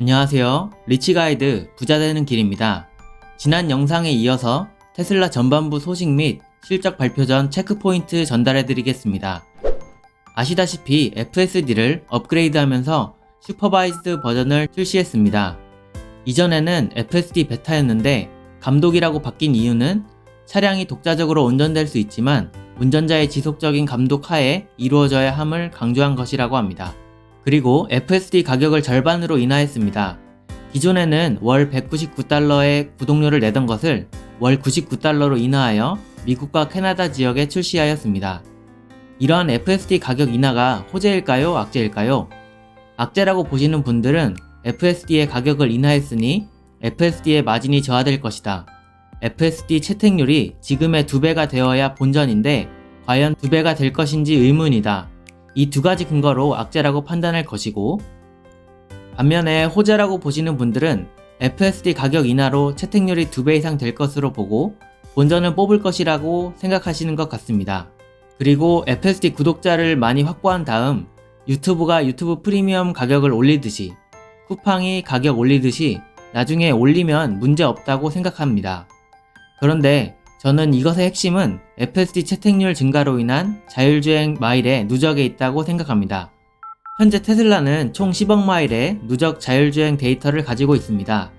안녕하세요. 리치가이드 부자 되는 길입니다. 지난 영상에 이어서 테슬라 전반부 소식 및 실적 발표 전 체크포인트 전달해 드리겠습니다. 아시다시피 FSD를 업그레이드 하면서 슈퍼바이즈드 버전을 출시했습니다. 이전에는 FSD 베타였는데 감독이라고 바뀐 이유는 차량이 독자적으로 운전될 수 있지만 운전자의 지속적인 감독 하에 이루어져야 함을 강조한 것이라고 합니다. 그리고 FSD 가격을 절반으로 인하했습니다. 기존에는 월 199달러의 구독료를 내던 것을 월 99달러로 인하하여 미국과 캐나다 지역에 출시하였습니다. 이러한 FSD 가격 인하가 호재일까요? 악재일까요? 악재라고 보시는 분들은 FSD의 가격을 인하했으니 FSD의 마진이 저하될 것이다. FSD 채택률이 지금의 두 배가 되어야 본전인데 과연 두 배가 될 것인지 의문이다. 이 두 가지 근거로 악재라고 판단할 것이고 반면에 호재라고 보시는 분들은 FSD 가격 인하로 채택률이 두배 이상 될 것으로 보고 본전을 뽑을 것이라고 생각하시는 것 같습니다. 그리고 FSD 구독자를 많이 확보한 다음 유튜브가 유튜브 프리미엄 가격을 올리듯이 쿠팡이 가격 올리듯이 나중에 올리면 문제 없다고 생각합니다. 그런데 저는 이것의 핵심은 FSD 채택률 증가로 인한 자율주행 마일의 누적에 있다고 생각합니다. 현재 테슬라는 총 10억 마일의 누적 자율주행 데이터를 가지고 있습니다.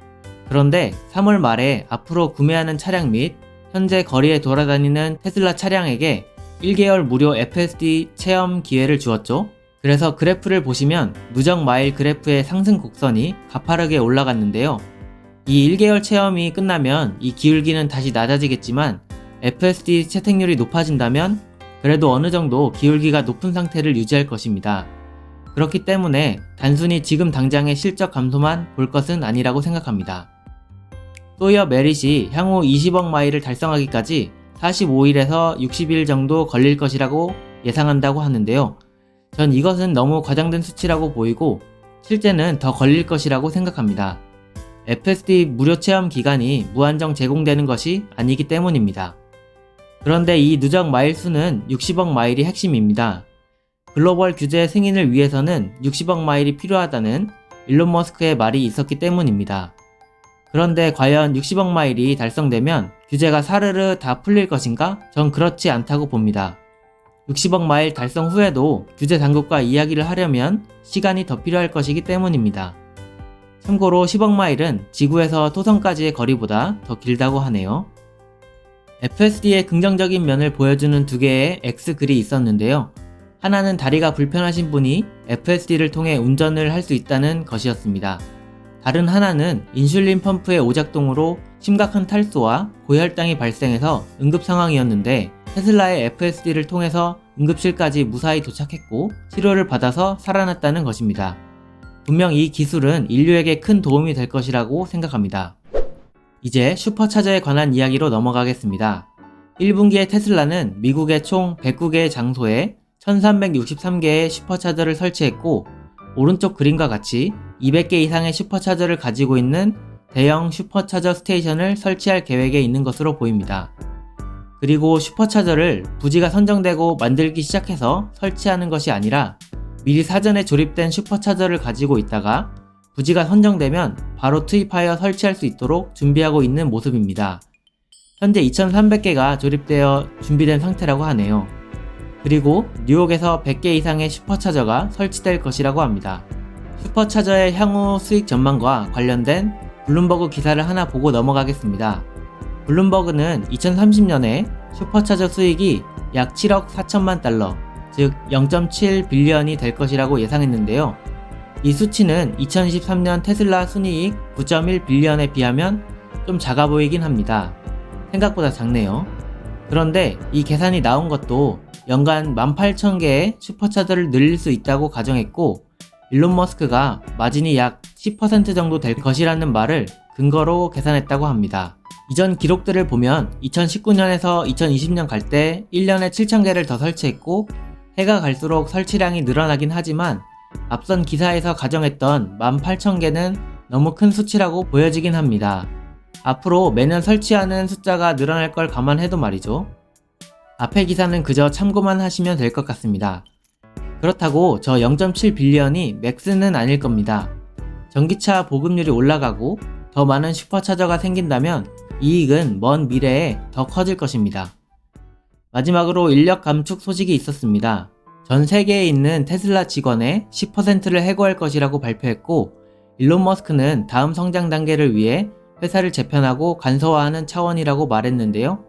그런데 3월 말에 앞으로 구매하는 차량 및 현재 거리에 돌아다니는 테슬라 차량에게 1개월 무료 FSD 체험 기회를 주었죠. 그래서 그래프를 보시면 누적 마일 그래프의 상승 곡선이 가파르게 올라갔는데요. 이 1개월 체험이 끝나면 이 기울기는 다시 낮아지겠지만 FSD 채택률이 높아진다면 그래도 어느 정도 기울기가 높은 상태를 유지할 것입니다. 그렇기 때문에 단순히 지금 당장의 실적 감소만 볼 것은 아니라고 생각합니다. 소이어 메릿이 향후 20억 마일을 달성하기까지 45일에서 60일 정도 걸릴 것이라고 예상한다고 하는데요. 전 이것은 너무 과장된 수치라고 보이고 실제는 더 걸릴 것이라고 생각합니다. FSD 무료 체험 기간이 무한정 제공되는 것이 아니기 때문입니다. 그런데 이 누적 마일 수는 60억 마일이 핵심입니다. 글로벌 규제 승인을 위해서는 60억 마일이 필요하다는 일론 머스크의 말이 있었기 때문입니다. 그런데 과연 60억 마일이 달성되면 규제가 사르르 다 풀릴 것인가? 전 그렇지 않다고 봅니다. 60억 마일 달성 후에도 규제 당국과 이야기를 하려면 시간이 더 필요할 것이기 때문입니다. 참고로 10억 마일은 지구에서 토성까지의 거리보다 더 길다고 하네요. FSD의 긍정적인 면을 보여주는 두 개의 X글이 있었는데요. 하나는 다리가 불편하신 분이 FSD를 통해 운전을 할 수 있다는 것이었습니다. 다른 하나는 인슐린 펌프의 오작동으로 심각한 탈수와 고혈당이 발생해서 응급 상황이었는데 테슬라의 FSD를 통해서 응급실까지 무사히 도착했고 치료를 받아서 살아났다는 것입니다. 분명 이 기술은 인류에게 큰 도움이 될 것이라고 생각합니다. 이제 슈퍼차저에 관한 이야기로 넘어가겠습니다. 1분기에 테슬라는 미국의 총 109개의 장소에 1363개의 슈퍼차저를 설치했고 오른쪽 그림과 같이 200개 이상의 슈퍼차저를 가지고 있는 대형 슈퍼차저 스테이션을 설치할 계획에 있는 것으로 보입니다. 그리고 슈퍼차저를 부지가 선정되고 만들기 시작해서 설치하는 것이 아니라 미리 사전에 조립된 슈퍼차저를 가지고 있다가 부지가 선정되면 바로 투입하여 설치할 수 있도록 준비하고 있는 모습입니다. 현재 2300개가 조립되어 준비된 상태라고 하네요. 그리고 뉴욕에서 100개 이상의 슈퍼차저가 설치될 것이라고 합니다. 슈퍼차저의 향후 수익 전망과 관련된 블룸버그 기사를 하나 보고 넘어가겠습니다. 블룸버그는 2030년에 슈퍼차저 수익이 약 7억 4천만 달러, 즉 0.7 빌리언이 될 것이라고 예상했는데요. 이 수치는 2023년 테슬라 순이익 9.1 빌리언에 비하면 좀 작아 보이긴 합니다. 생각보다 작네요. 그런데 이 계산이 나온 것도 연간 18,000개의 슈퍼차저를 늘릴 수 있다고 가정했고 일론 머스크가 마진이 약 10% 정도 될 것이라는 말을 근거로 계산했다고 합니다. 이전 기록들을 보면 2019년에서 2020년 갈 때 1년에 7,000개를 더 설치했고 해가 갈수록 설치량이 늘어나긴 하지만 앞선 기사에서 가정했던 18,000개는 너무 큰 수치라고 보여지긴 합니다. 앞으로 매년 설치하는 숫자가 늘어날 걸 감안해도 말이죠. 앞의 기사는 그저 참고만 하시면 될 것 같습니다. 그렇다고 저 0.7 빌리언이 맥스는 아닐 겁니다. 전기차 보급률이 올라가고 더 많은 슈퍼차저가 생긴다면 이익은 먼 미래에 더 커질 것입니다. 마지막으로 인력 감축 소식이 있었습니다. 전 세계에 있는 테슬라 직원의 10%를 해고할 것이라고 발표했고, 일론 머스크는 다음 성장 단계를 위해 회사를 재편하고 간소화하는 차원이라고 말했는데요.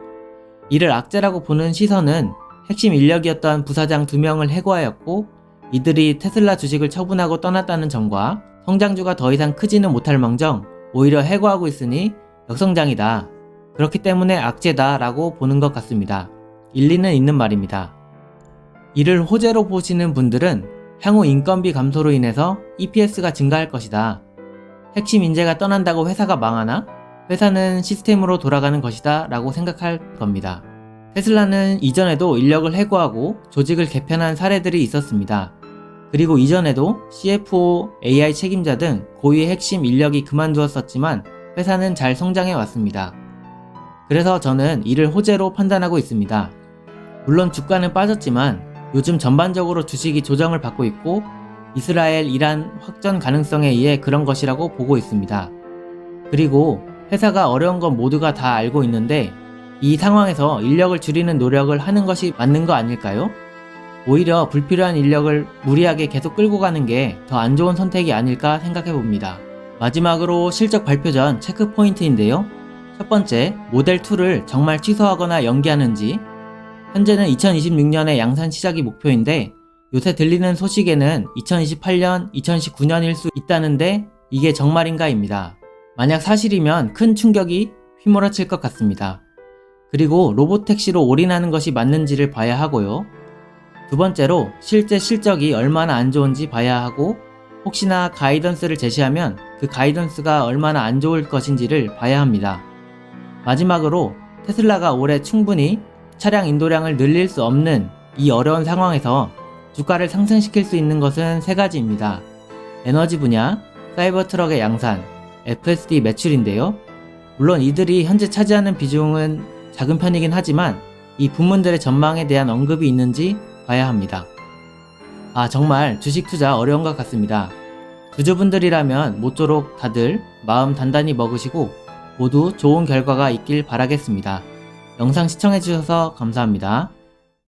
이를 악재라고 보는 시선은 핵심 인력이었던 부사장 2명을 해고하였고, 이들이 테슬라 주식을 처분하고 떠났다는 점과 성장주가 더 이상 크지는 못할 망정 오히려 해고하고 있으니 역성장이다. 그렇기 때문에 악재다 라고 보는 것 같습니다. 일리는 있는 말입니다. 이를 호재로 보시는 분들은 향후 인건비 감소로 인해서 EPS가 증가할 것이다. 핵심 인재가 떠난다고 회사가 망하나? 회사는 시스템으로 돌아가는 것이다 라고 생각할 겁니다. 테슬라는 이전에도 인력을 해고하고 조직을 개편한 사례들이 있었습니다. 그리고 이전에도 CFO, AI 책임자 등 고위의 핵심 인력이 그만두었었지만 회사는 잘 성장해 왔습니다. 그래서 저는 이를 호재로 판단하고 있습니다. 물론 주가는 빠졌지만 요즘 전반적으로 주식이 조정을 받고 있고 이스라엘, 이란 확전 가능성에 의해 그런 것이라고 보고 있습니다. 그리고 회사가 어려운 건 모두가 다 알고 있는데 이 상황에서 인력을 줄이는 노력을 하는 것이 맞는 거 아닐까요? 오히려 불필요한 인력을 무리하게 계속 끌고 가는 게 더 안 좋은 선택이 아닐까 생각해 봅니다. 마지막으로 실적 발표 전 체크 포인트인데요. 첫 번째, 모델 2를 정말 취소하거나 연기하는지. 현재는 2026년에 양산 시작이 목표인데 요새 들리는 소식에는 2028년, 2019년일 수 있다는데 이게 정말인가입니다. 만약 사실이면 큰 충격이 휘몰아칠 것 같습니다. 그리고 로보택시로 올인하는 것이 맞는지를 봐야 하고요. 두 번째로 실제 실적이 얼마나 안 좋은지 봐야 하고 혹시나 가이던스를 제시하면 그 가이던스가 얼마나 안 좋을 것인지를 봐야 합니다. 마지막으로 테슬라가 올해 충분히 차량 인도량을 늘릴 수 없는 이 어려운 상황에서 주가를 상승시킬 수 있는 것은 세 가지입니다. 에너지 분야, 사이버 트럭의 양산, FSD 매출인데요. 물론 이들이 현재 차지하는 비중은 작은 편이긴 하지만 이 부문들의 전망에 대한 언급이 있는지 봐야 합니다. 아, 정말 주식 투자 어려운 것 같습니다. 주주분들이라면 모쪼록 다들 마음 단단히 먹으시고 모두 좋은 결과가 있길 바라겠습니다. 영상 시청해주셔서 감사합니다.